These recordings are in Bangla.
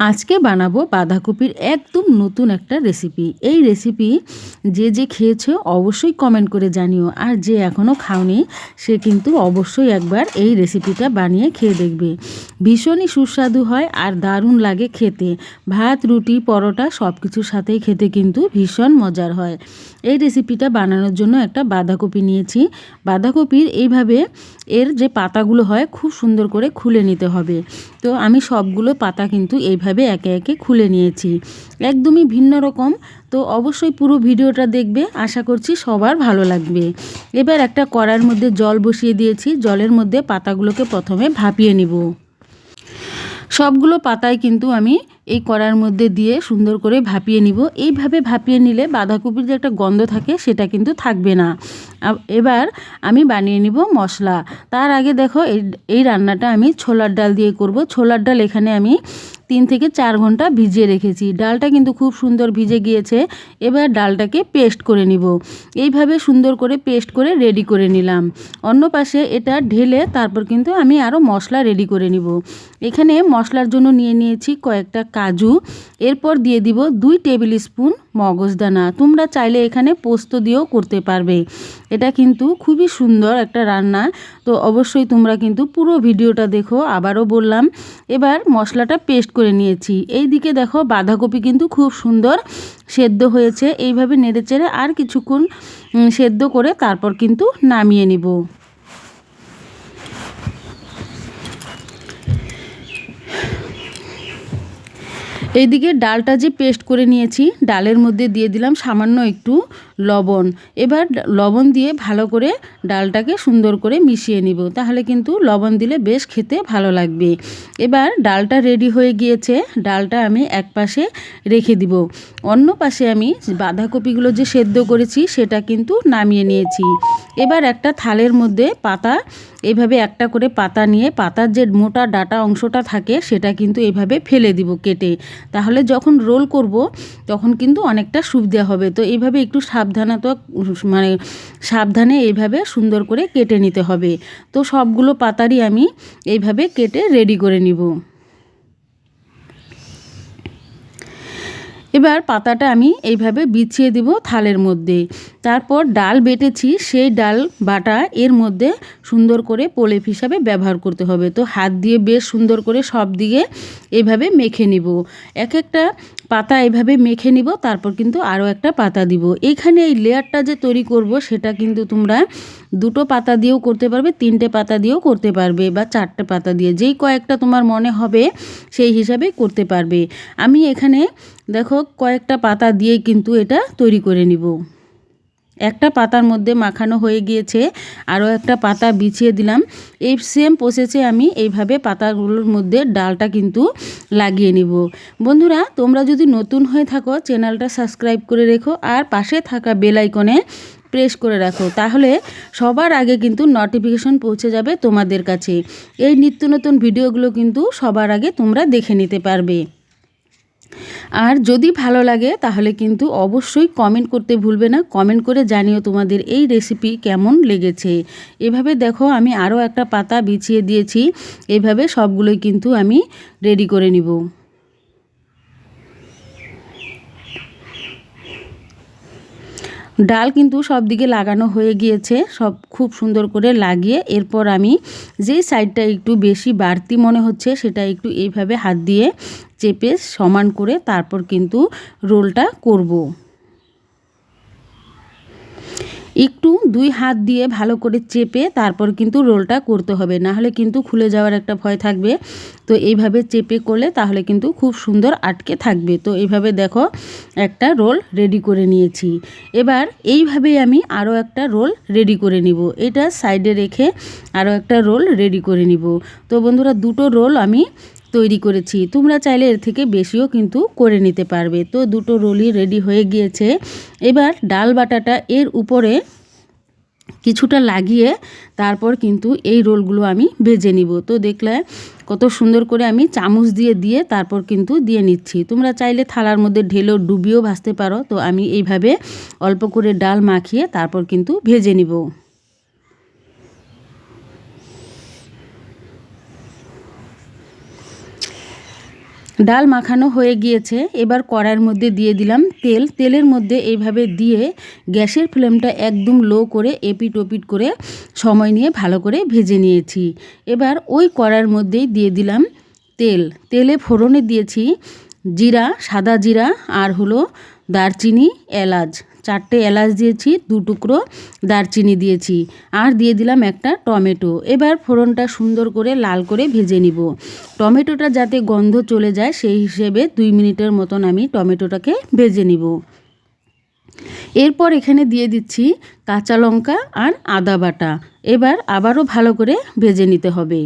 আজকে বানাবো বাঁধাকপির একদম নতুন একটা রেসিপি এই রেসিপি যে যে খেয়েছো অবশ্যই কমেন্ট করে জানিও, আর যে এখনও খাওনি, সে কিন্তু অবশ্যই একবার এই রেসিপিটা বানিয়ে খেয়ে দেখবে। ভীষণই সুস্বাদু হয় আর দারুণ লাগে খেতে। ভাত, রুটি, পরোটা সব কিছুর সাথেই খেতে কিন্তু ভীষণ মজার হয়। এই রেসিপিটা বানানোর জন্য একটা বাঁধাকপি নিয়েছি। বাঁধাকপির এইভাবে এর যে পাতাগুলো হয় খুব সুন্দর করে খুলে নিতে হবে। তো আমি সবগুলো পাতা কিন্তু এইভাবে একে একে খুলে নিয়েছি। একদমই ভিন্ন রকম। তো অবশ্যই পুরো ভিডিওটা দেখবে। আশা করছি সবার ভালো লাগবে। এবার একটা কড়ার মধ্যে জল বসিয়ে দিয়েছি। জলের মধ্যে পাতাগুলোকে প্রথমে ভাপিয়ে নিব। সবগুলো পাতায় কিন্তু আমি এই কড়ার মধ্যে দিয়ে সুন্দর করে ভাপিয়ে নিব। এইভাবে ভাপিয়ে নিলে বাঁধাকপির যে একটা গন্ধ থাকে সেটা কিন্তু থাকবে না। এবার আমি বানিয়ে নিব মশলা। তার আগে দেখো এই এই রান্নাটা আমি ছোলার ডাল দিয়ে করব। ছোলার ডাল এখানে আমি তিন থেকে চার ঘণ্টা ভিজিয়ে রেখেছি। ডালটা কিন্তু খুব সুন্দর ভিজে গিয়েছে। এবার ডালটাকে পেস্ট করে নিব। এইভাবে সুন্দর করে পেস্ট করে রেডি করে নিলাম। অন্য পাশে এটা ঢেলে তারপর কিন্তু আমি আরও মশলা রেডি করে নিব। এখানে মশলার জন্য নিয়ে নিয়েছি কয়েকটা কাজু। এরপর দিয়ে দিব দুই টেবিল স্পুন মগজদানা। তোমরা চাইলে এখানে পোস্ত দিয়েও করতে পারবে। এটা কিন্তু খুবই সুন্দর একটা রান্না। তো অবশ্যই তোমরা কিন্তু পুরো ভিডিওটা দেখো, আবারও বললাম। এবার মশলাটা পেস্ট করে নিয়েছি। এই দিকে দেখো বাঁধাকপি কিন্তু খুব সুন্দর সেদ্ধ হয়েছে। এইভাবে নেড়ে চেড়ে আর কিছুক্ষণ সেদ্ধ করে তারপর কিন্তু নামিয়ে নিব। এইদিকে ডালটা যে পেস্ট করে নিয়েছি ডালের মধ্যে দিয়ে দিলাম সামান্য একটু লবণ। এবার লবণ দিয়ে ভালো করে ডালটাকে সুন্দর করে মিশিয়ে নিব। তাহলে কিন্তু লবণ দিলে বেশ খেতে ভালো লাগবে। এবার ডালটা রেডি হয়ে গিয়েছে। ডালটা আমি এক পাশে রেখে দিব। অন্য পাশে আমি বাঁধাকপিগুলো যে সেদ্ধ করেছি, সেটা কিন্তু নামিয়ে নিয়েছি। এবার একটা থালের মধ্যে পাতা, এভাবে একটা করে পাতা নিয়ে পাতার যে মোটা ডাটা অংশটা থাকে, সেটা কিন্তু এভাবে ফেলে দিব কেটে। তাহলে যখন রোল করব, তখন কিন্তু অনেকটা সুবিধা হবে। তো এইভাবে একটু সাবধানতা মানে সাবধানে এইভাবে সুন্দর করে কেটে নিতে হবে। তো সবগুলো পাতারই আমি এইভাবে কেটে রেডি করে নিব। এবার পাতাটা আমি এইভাবে বিছিয়ে দিব থালের মধ্যে। তারপর ডাল বেটেছি, সেই ডাল বাটা এর মধ্যে সুন্দর করে পোলেপ হিসাবে ব্যবহার করতে হবে। তো হাত দিয়ে বেশ সুন্দর করে সব দিকে এইভাবে মেখে নিব। এক একটা পাতা এভাবে মেখে নিব, তারপর কিন্তু আরও একটা পাতা দিব। এখানে এই লেয়ারটা যে তৈরি করব, সেটা কিন্তু তোমরা দুটো পাতা দিয়েও করতে পারবে, তিনটে পাতা দিয়েও করতে পারবে বা চারটে পাতা দিয়ে, যেই কয়েকটা তোমার মনে হবে সেই হিসাবে করতে পারবে। আমি এখানে দেখো কয়েকটা পাতা দিয়ে কিন্তু এটা তৈরি করে নিব। একটা পাতার মধ্যে মাখানো হয়ে গিয়েছে, আরও একটা পাতা বিছিয়ে দিলাম। এই সেম প্রসেসে আমি এইভাবে পাতাগুলোর মধ্যে ডালটা কিন্তু লাগিয়ে নিব। বন্ধুরা, তোমরা যদি নতুন হয়ে থাকো, চ্যানেলটা সাবস্ক্রাইব করে রেখো আর পাশে থাকা বেল আইকনে প্রেস করে রাখো, তাহলে সবার আগে কিন্তু নোটিফিকেশন পৌঁছে যাবে তোমাদের কাছে। এই নিত্য নতুন ভিডিওগুলো কিন্তু সবার আগে তোমরা দেখে নিতে পারবে। আর যদি ভালো লাগে, তাহলে কিন্তু অবশ্যই কমেন্ট করতে ভুলবে না। কমেন্ট করে জানিও তোমাদের এই রেসিপি কেমন লেগেছে। এভাবে দেখো, আমি আরও একটা পাতা বিছিয়ে দিয়েছি। এভাবে সবগুলোই কিন্তু আমি রেডি করে নিব। ডাল কিন্তু সব দিকে লাগানো হয়ে গিয়েছে, সব খুব সুন্দর করে লাগিয়ে এরপর আমি যেই সাইডটা একটু বেশি বাড়তি মনে হচ্ছে, সেটা একটু এইভাবে হাত দিয়ে চেপে সমান করে তারপর কিন্তু রোলটা করব। একটু দুই হাত দিয়ে ভালো করে চেপে তারপর কিন্তু রোলটা করতে হবে। না হলে কিন্তু খুলে যাওয়ার একটা ভয় থাকবে। তো এইভাবে চেপে করলে তাহলে কিন্তু খুব সুন্দর আটকে থাকবে। তো এইভাবে দেখো একটা রোল রেডি করে নিয়েছি। এবার এইভাবেই আমি আরও একটা রোল রেডি করে নিব। এটা সাইডে রেখে আরও একটা রোল রেডি করে নিব। তো বন্ধুরা, দুটো রোল আমি তৈরি করেছি। তোমরা চাইলে এর থেকে বেশিও কিন্তু করে নিতে পারবে। তো দুটো রোলই রেডি হয়ে গিয়েছে। এবার ডাল বাটাটা এর উপরে কিছুটা লাগিয়ে তারপর কিন্তু এই রোলগুলো আমি ভেজে নিব। তো দেখলে কত সুন্দর করে আমি চামচ দিয়ে দিয়ে তারপর কিন্তু দিয়ে নিচ্ছি। তোমরা চাইলে থালার মধ্যে ঢেলেও ডুবিয়েও ভাজতে পারো। তো আমি এইভাবে অল্প করে ডাল মাখিয়ে তারপর কিন্তু ভেজে নিব। ডাল মাখানো হয়ে গিয়েছে। এবার কড়াইয়ের মধ্যে দিয়ে দিলাম তেল। তেলের মধ্যে এইভাবে দিয়ে গ্যাসের ফ্লেমটা একদম লো করে এপিট ওপিট করে সময় নিয়ে ভালো করে ভেজে নিয়েছি। এবার ওই কড়াইয়ের মধ্যেই দিয়ে দিলাম তেল। তেলে ফোড়নে দিয়েছি জিরা, সাদা জিরা আর হলো দারচিনি, এলাচ। চারটে এলাচ দিয়েছি, দু টুকরো দারচিনি দিয়েছি আর দিয়ে দিলাম একটা টমেটো। এবার ফোড়নটা সুন্দর করে লাল করে ভেজে নিব। টমেটোটা যাতে গন্ধ চলে যায় সেই হিসেবে দুই মিনিটের মতন আমি টমেটোটাকে ভেজে নিব। এরপর এখানে দিয়ে দিচ্ছি কাঁচা লঙ্কা আর আদা বাটা। এবার আবারও ভালো করে ভেজে নিতে হবে।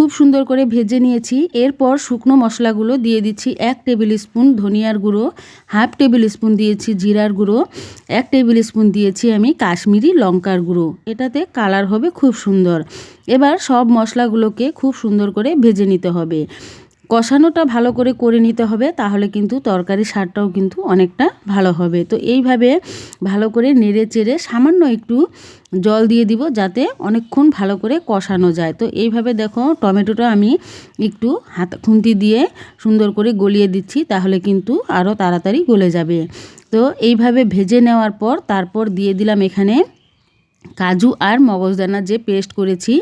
খুব সুন্দর করে ভেজে নিয়েছি। এরপর শুকনো মশলাগুলো দিয়ে দিচ্ছি এক টেবিল স্পুন ধনিয়ার গুঁড়ো, হাফ টেবিল স্পুন দিয়েছি জিরার গুঁড়ো, এক টেবিল স্পুন দিয়েছি আমি কাশ্মীরি লঙ্কার গুঁড়ো। এটাতে কালার হবে খুব সুন্দর। এবার সব মশলাগুলোকে খুব সুন্দর করে ভেজে নিতে হবে। কষানোটা ভালো করে করে নিতে হবে, তাহলে কিন্তু তরকারি স্বাদটাও কিন্তু অনেকটা ভালো হবে। তো এইভাবে ভালো করে নেড়ে চেড়ে সামান্য একটু জল দিয়ে দিব যাতে অনেকক্ষণ ভালো করে কষানো যায়। তো এইভাবে দেখো টমেটোটা আমি একটু হাত, খুন্তি দিয়ে সুন্দর করে গলিয়ে দিচ্ছি, তাহলে কিন্তু আরও তাড়াতাড়ি গলে যাবে। তো এইভাবে ভেজে নেওয়ার পর তারপর দিয়ে দিলাম এখানে কাজু আর মগজদানা যে পেস্ট করেছি,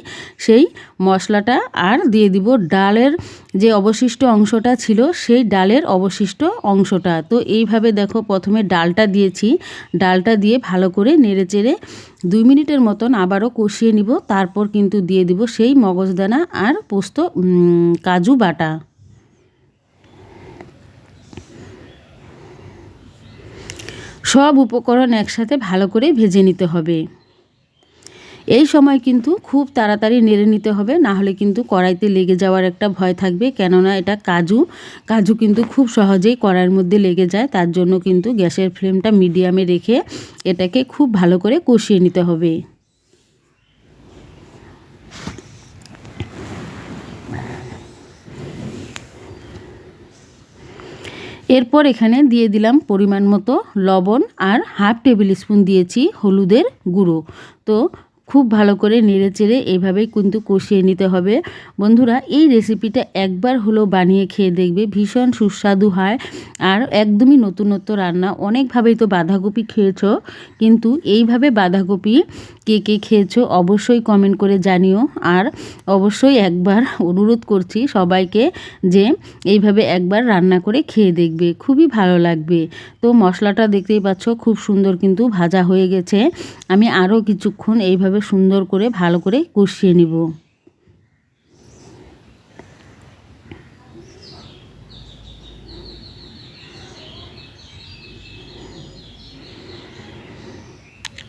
সেই মশলাটা আর দিয়ে দিব ডালের যে অবশিষ্ট অংশটা ছিল, সেই ডালের অবশিষ্ট অংশটা। তো এইভাবে দেখো প্রথমে ডালটা দিয়েছি। ডালটা দিয়ে ভালো করে নেড়ে চেড়ে দুই মিনিটের মতন আবারও কষিয়ে নিব। তারপর কিন্তু দিয়ে দিব সেই মগজদানা আর পোস্ত কাজু বাটা। সব উপকরণ একসাথে ভালো করে ভেজে নিতে হবে। এই সময় কিন্তু খুব তাড়াতাড়ি নেড়ে নিতে হবে, না হলে কিন্তু কড়াইতে লেগে যাওয়ার একটা ভয় থাকবে। কেননা এটা কাজু কাজু কিন্তু খুব সহজেই কড়াইয়ের মধ্যে লেগে যায়, তার জন্য কিন্তু গ্যাসের ফ্লেমটা মিডিয়ামে রেখে এটাকে খুব ভালো করে কষিয়ে নিতে হবে। এরপর এখানে দিয়ে দিলাম পরিমাণ মতো লবণ আর হাফ টেবিল স্পুন দিয়েছি হলুদের গুঁড়ো। তো খুব ভালো করে নেড়ে চেড়ে এইভাবেই কিন্তু কষিয়ে নিতে হবে। বন্ধুরা, এই রেসিপিটা একবার হলো বানিয়ে খেয়ে দেখবে, ভীষণ সুস্বাদু হয়। আর একদমই নতুনত্ব রান্না, অনেকভাবেই তো বাঁধাকপি খেয়েছ, কিন্তু এইভাবে বাঁধাকপি কে কে খেয়েছো অবশ্যই কমেন্ট করে জানিও। আর অবশ্যই একবার অনুরোধ করছি সবাইকে যে এইভাবে একবার রান্না করে খেয়ে দেখবে, খুবই ভালো লাগবে। তো মশলাটা দেখতেই পাচ্ছ, খুব সুন্দর কিন্তু ভাজা হয়ে গেছে। আমি আরও কিছুক্ষণ এইভাবে সুন্দর করে, ভালো করে কষিয়ে নিব।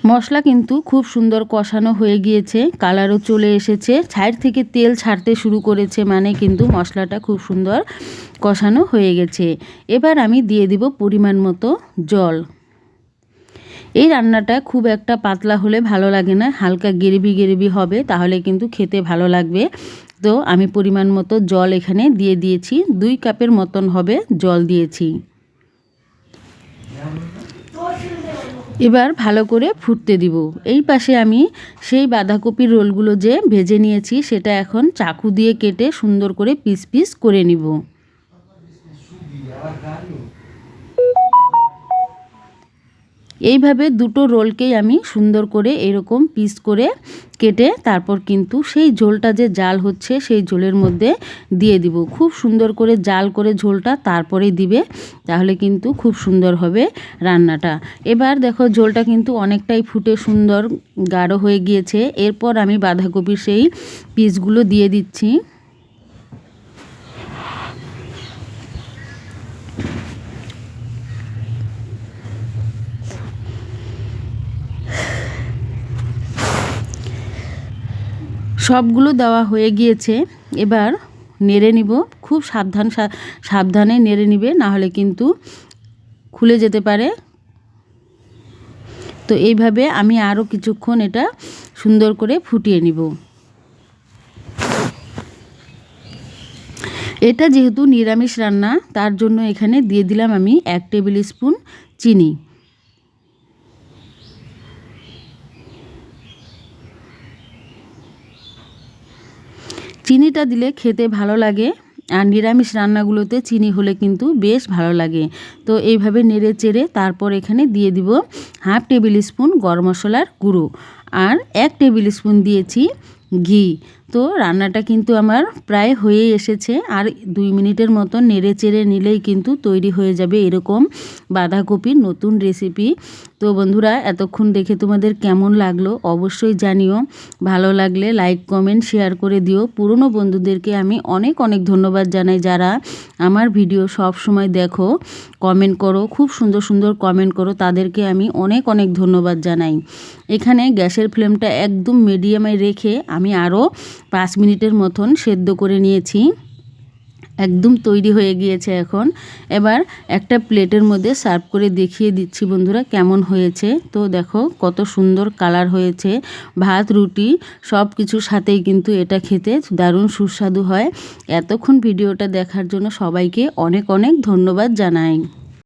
মশলা কিন্তু খুব সুন্দর কষানো হয়ে গিয়েছে, কালারও চলে এসেছে। ছাইড থেকে তেল ছাড়তে শুরু করেছে মানে কিন্তু মশলাটা খুব সুন্দর কষানো হয়ে গেছে। এবার আমি দিয়ে দিব পরিমাণ মতো জল। এই রান্নাটা খুব একটা পাতলা হলে ভালো লাগে না, হালকা গেরেবি গেরেবি হবে, তাহলে কিন্তু খেতে ভালো লাগবে। তো আমি পরিমাণ মতো জল এখানে দিয়ে দিয়েছি, দুই কাপের মতন হবে জল দিয়েছি। এবার ভালো করে ফুটতে দিব। এই পাশে আমি সেই বাঁধাকপির রোলগুলো যে ভেজে নিয়েছি, সেটা এখন চাকু দিয়ে কেটে সুন্দর করে পিস পিস করে নিব। এইভাবে দুটো রোলকেই আমি সুন্দর করে এরকম পিস করে কেটে তারপর কিন্তু সেই ঝোলটা যে জাল হচ্ছে সেই ঝোলের মধ্যে দিয়ে দিব। খুব সুন্দর করে জাল করে ঝোলটা তারপরে দিবে, তাহলে কিন্তু খুব সুন্দর হবে রান্নাটা। এবার দেখো ঝোলটা কিন্তু অনেকটাই ফুটে সুন্দর, গাঢ় হয়ে গিয়েছে। এরপর আমি বাঁধাকপির সেই পিসগুলো দিয়ে দিচ্ছি। সবগুলো দেওয়া হয়ে গিয়েছে। এবার নেড়ে নিব। খুব সাবধান সাবধানে নেড়ে নিবে, না হলে কিন্তু খুলে যেতে পারে। তো এইভাবে আমি আরও কিছুক্ষণ এটা সুন্দর করে ফুটিয়ে নিব। এটা যেহেতু নিরামিষ রান্না, তার জন্য এখানে দিয়ে দিলাম আমি এক টেবিল স্পুন চিনি। চিনিটা দিলে খেতে ভালো লাগে আর নিরামিষ রান্নাগুলোতে চিনি হলে কিন্তু বেশ ভালো লাগে। তো এইভাবে নেড়ে চেড়ে তারপর এখানে দিয়ে দিব হাফ টেবিল স্পুন গরম মশলার গুঁড়ো আর এক টেবিল স্পুন দিয়েছি ঘি। তো রান্নাটা কিন্তু আমার প্রায় হয়েই এসেছে। আর দুই মিনিটের মতো নেড়ে চেড়ে নিলেই কিন্তু তৈরি হয়ে যাবে এরকম বাঁধাকপির নতুন রেসিপি। তো বন্ধুরা, এতক্ষণ দেখে তোমাদের কেমন লাগল অবশ্যই জানিও। ভালো লাগলে লাইক, কমেন্ট, শেয়ার করে দিও। পুরনো বন্ধুদেরকে আমি অনেক অনেক ধন্যবাদ জানাই যারা আমার ভিডিও সব সময় দেখো, কমেন্ট করো, খুব সুন্দর সুন্দর কমেন্ট করো, তাদেরকে আমি অনেক অনেক ধন্যবাদ জানাই। এখানে গ্যাসের ফ্লেমটা একদম মিডিয়ামে রেখে আমি আরও পাঁচ মিনিটের মতন সেদ্ধ করে নিয়েছি। একদম তৈরি হয়ে গিয়েছে এখন। এবার একটা প্লেটের মধ্যে সার্ভ করে দেখিয়ে দিচ্ছি বন্ধুরা কেমন হয়েছে। তো দেখো কত সুন্দর কালার হয়েছে। ভাত, রুটি সব কিছুর সাথেই কিন্তু এটা খেতে দারুণ সুস্বাদু হয়। এতক্ষণ ভিডিওটা দেখার জন্য সবাইকে অনেক অনেক ধন্যবাদ জানাই।